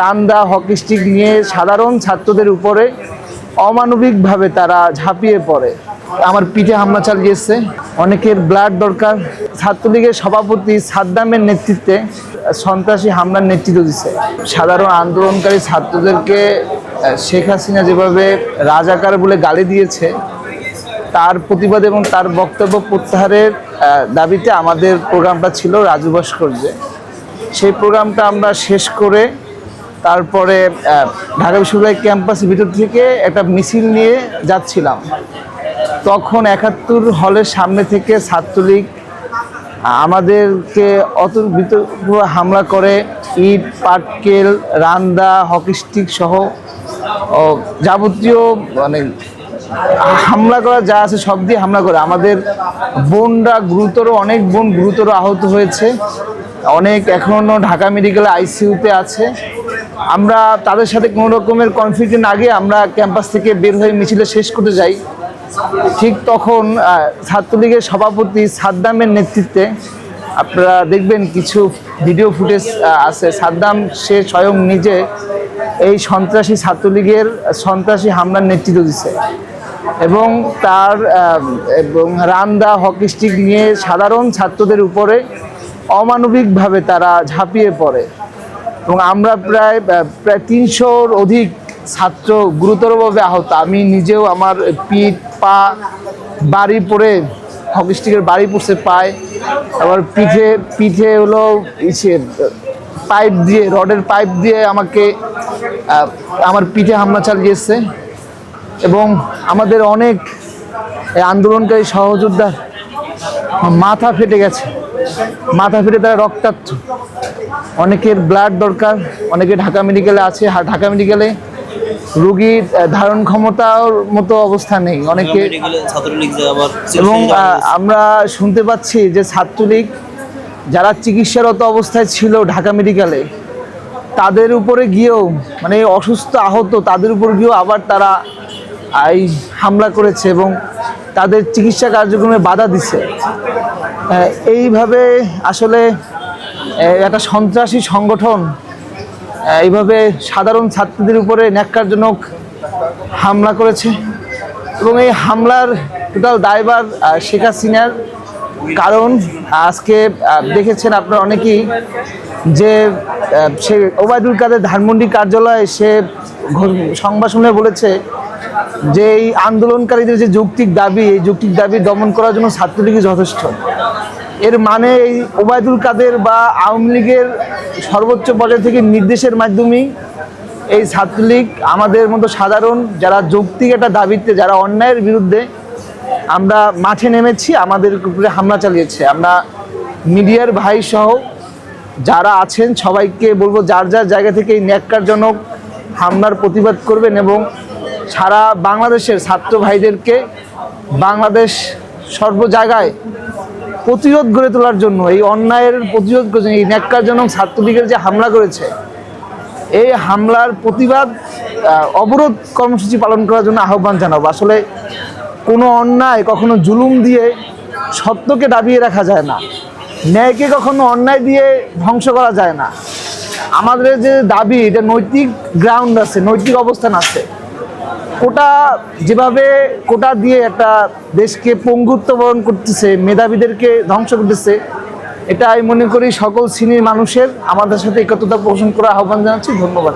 রান্দা hockey stick নিয়ে সাধারণ ছাত্রদের উপরে অমানবিকভাবে তারা ঝাঁপিয়ে পড়ে। আমার পিঠে হামলা চালিয়েছে। অনেকের ব্লাড দরকার। ছাত্রলীগের সভাপতি সাদ্দামের নেতৃত্বে সন্ত্রাসী হামলার নেতৃত্ব দিচ্ছে সাধারণ আন্দোলনকারী ছাত্রদেরকে শেখ হাসিনা যেভাবে রাজাকার বলে গালি দিয়েছে, তার প্রতিবাদ এবং তার বক্তব্য প্রত্যাহারের দাবিতে আমাদের প্রোগ্রামটা ছিল রাজু ভাস্কর্যে। সেই প্রোগ্রামটা আমরা শেষ করে তারপরে ঢাকা বিশ্ববিদ্যালয় ক্যাম্পাসের ভিতর থেকে একটা মিছিল নিয়ে যাচ্ছিলাম। তখন একাত্তর হলের সামনে থেকে ছাত্রলীগ আমাদেরকে অত বিতর্ক হামলা করে ইট, পাটকেল, রান্দা, হকি স্টিক সহ যাবতীয় মানে হামলা করা যা আছে সব দিয়ে হামলা করে। আমাদের বোনরা গুরুতর, অনেক বোন গুরুতর আহত হয়েছে। অনেক এখনও ঢাকা মেডিকেলে আইসিইউতে আছে। আমরা তাদের সাথে কোনো রকমের কনফ্লিক্ট আগে আমরা ক্যাম্পাস থেকে বের হয়ে মিছিলে শেষ করতে যাই। ঠিক তখন ছাত্রলীগের সভাপতি সাদ্দামের নেতৃত্বে আপনারা দেখবেন কিছু ভিডিও ফুটেজ আছে। সাদ্দাম, সে স্বয়ং নিজে এই সন্ত্রাসী ছাত্রলীগের সন্ত্রাসী হামলার নেতৃত্ব দিচ্ছে এবং তার এবং রান্দা হকি স্টিক নিয়ে সাধারণ ছাত্রদের উপরে অমানবিকভাবে তারা ঝাঁপিয়ে পড়ে। এবং আমরা প্রায় প্রায় তিনশোর অধিক ছাত্র গুরুতরভাবে আহত। আমি নিজেও আমার পিঠ, পা, বাড়ি পড়ে, হকি স্টিকের বাড়ি পড়ছে পায়। আবার পিঠে পিঠে হলো ইসে, পাইপ দিয়ে, রডের পাইপ দিয়ে আমাকে আমার পিঠে হামলা চালিয়েছে এবং আমাদের অনেক আন্দোলনকারী সহযোদ্ধা মাথা ফেটে গেছে। মাথা ফিরে তারা রক্তাক্ত। অনেকের ব্লাড দরকার অনেকে ঢাকা মেডিকেলে আছে। ঢাকা মেডিকেলে রুগীর ধারণ ক্ষমতার মতো অবস্থা নেই। অনেকে এবং আমরা শুনতে পাচ্ছি যে ছাত্রলীগ যারা চিকিৎসারত অবস্থায় ছিল ঢাকা মেডিকেলে তাদের উপরে গিয়েও মানে অসুস্থ আহত তাদের উপর গিয়েও আবার তারা এই হামলা করেছে এবং তাদের চিকিৎসা কার্যক্রমে বাধা দিছে। এইভাবে আসলে একটা সন্ত্রাসী সংগঠন এইভাবে সাধারণ ছাত্রদের উপরে ন্যাক্কারজনক হামলা করেছে এবং এই হামলার টোটাল দায়বার শেখ হাসিনার। কারণ, আজকে দেখেছেন আপনারা অনেকেই যে সে ওবায়দুল কাদের ধানমন্ডি কার্যালয়ে সে সংবাদ শুনে বলেছে যে এই আন্দোলনকারীদের যে যৌক্তিক দাবি, এই যৌক্তিক দাবি দমন করার জন্য ছাত্রলীগই যথেষ্ট। এর মানে এই ওবায়দুল কাদের বা আওয়ামী লীগের সর্বোচ্চ পর্যায় থেকে নির্দেশের মাধ্যমেই এই ছাত্রলীগ আমাদের মতো সাধারণ, যারা যৌক্তিক একটা দাবিতে, যারা অন্যায়ের বিরুদ্ধে আমরা মাঠে নেমেছি, আমাদের উপরে হামলা চালিয়েছে। আমরা মিডিয়ার ভাই সহ যারা আছেন, সবাইকে বলব যার যার জায়গা থেকে এই ন্যাক্কারজনক হামলার প্রতিবাদ করবেন এবং সারা বাংলাদেশের ছাত্র ভাইদেরকে বাংলাদেশ সর্ব জায়গায় প্রতিরোধ গড়ে তোলার জন্য, এই অন্যায়ের প্রতিরোধ করেছেন এই ন্যাক্কারজনক ছাত্রলীগের যে হামলা করেছে, এই হামলার প্রতিবাদ অবরোধ কর্মসূচি পালন করার জন্য আহ্বান জানাব। আসলে কোনো অন্যায় কখনো জুলুম দিয়ে সত্যকে দাবিয়ে রাখা যায় না। ন্যায়কে কখনো অন্যায় দিয়ে ধ্বংস করা যায় না। আমাদের যে দাবি, এটা নৈতিক গ্রাউন্ড আছে, নৈতিক অবস্থান আছে। কোটা যেভাবে কোটা দিয়ে একটা দেশকে পঙ্গুত্ব বরণ করতেছে, মেধাবীদেরকে ধ্বংস করতেছে এটা আমি মনে করি সকল শ্রেণির মানুষের আমাদের সাথে একত্রতা পোষণ করা আহ্বান জানাচ্ছি। ধন্যবাদ।